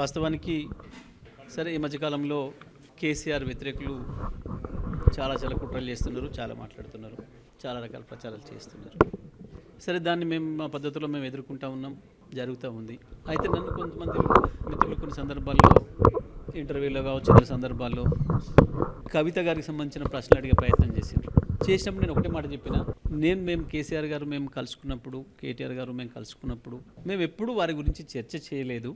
వాస్తవానికి సరే ఈ మధ్యకాలంలో కేసీఆర్ వ్యతిరేకులు చాలా చాలా కుట్రలు చేస్తున్నారు చాలా మాట్లాడుతున్నారు చాలా రకాల ప్రచారాలు చేస్తున్నారు. సరే దాన్ని మేము మా పద్ధతిలో మేము ఎదుర్కొంటా ఉన్నాం జరుగుతూ ఉంది. అయితే నన్ను కొంతమంది మిత్రులు కొన్ని సందర్భాల్లో ఇంటర్వ్యూలో కావచ్చు ఇతర సందర్భాల్లో కవిత గారికి సంబంధించిన ప్రశ్నలు అడిగే ప్రయత్నం చేసిండ్రు. చేసినప్పుడు నేను ఒకటే మాట చెప్పిన నేను మేము కేసీఆర్ గారు మేము కలుసుకున్నప్పుడు కేటీఆర్ గారు మేము కలుసుకున్నప్పుడు మేము ఎప్పుడూ వారి గురించి చర్చ చేయలేదు.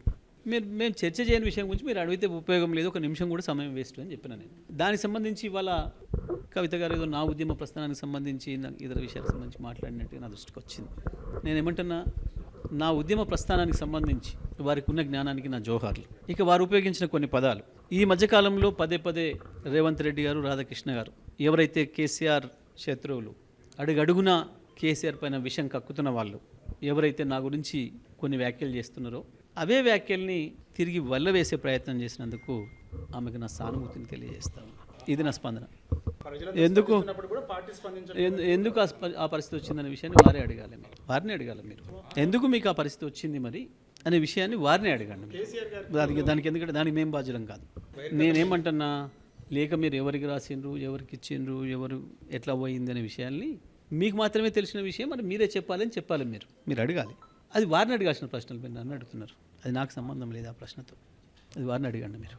మీరు మేము చర్చ చేయని విషయం గురించి మీరు అడిగితే ఉపయోగం లేదు. ఒక నిమిషం కూడా సమయం వేస్ట్ అని చెప్పిన నేను. దానికి సంబంధించి ఇవాళ కవిత గారు ఏదో నా ఉద్యమ ప్రస్థానానికి సంబంధించి ఇతర విషయాలకు సంబంధించి మాట్లాడినట్టుగా నా దృష్టికి వచ్చింది. నేను ఏమంటున్నా నా ఉద్యమ ప్రస్థానానికి సంబంధించి వారికి ఉన్న జ్ఞానానికి నా జోహార్లు. ఇక వారు ఉపయోగించిన కొన్ని పదాలు. ఈ మధ్యకాలంలో పదే పదే రేవంత్ రెడ్డి గారు రాధాకృష్ణ గారు ఎవరైతే కేసీఆర్ శత్రువులు అడుగడుగున కేసీఆర్ పైన విషం కక్కుతున్న వాళ్ళు ఎవరైతే నా గురించి కొన్ని వ్యాఖ్యలు చేస్తున్నారో అవే వ్యాఖ్యల్ని తిరిగి వల్లవేసే ప్రయత్నం చేసినందుకు ఆమెకు నా సానుభూతిని తెలియజేస్తాను ఇది నా స్పందన. ఎందుకు ఎందు- ఎందుకు ఆ స్ప- ఆ పరిస్థితి వచ్చిందనే విషయాన్ని వారే అడగాలి మీరు. వారిని అడగాలి మీరు. ఎందుకు మీకు ఆ పరిస్థితి వచ్చింది మరి అనే విషయాన్ని వారిని అడగండి. దానికి దానికి ఎందుకంటే దానికి మేము బాధ్యులం కాదు. నేనేమంటున్నా లేక మీరు ఎవరికి రాసిండ్రు ఎవరికి ఇచ్చిండ్రు ఎవరు ఎట్లా పోయింది అనే విషయాల్ని మీకు మాత్రమే తెలిసిన విషయం మరి మీరే చెప్పాలని చెప్పాలి మీరు. మీరు అడగాలి. అది వారిని అడగాల్సిన ప్రశ్నలు మీరు నన్ను అడుగుతున్నారు. అది నాకు సంబంధం లేదు ఆ ప్రశ్నతో. అది వారిని అడగండి మీరు.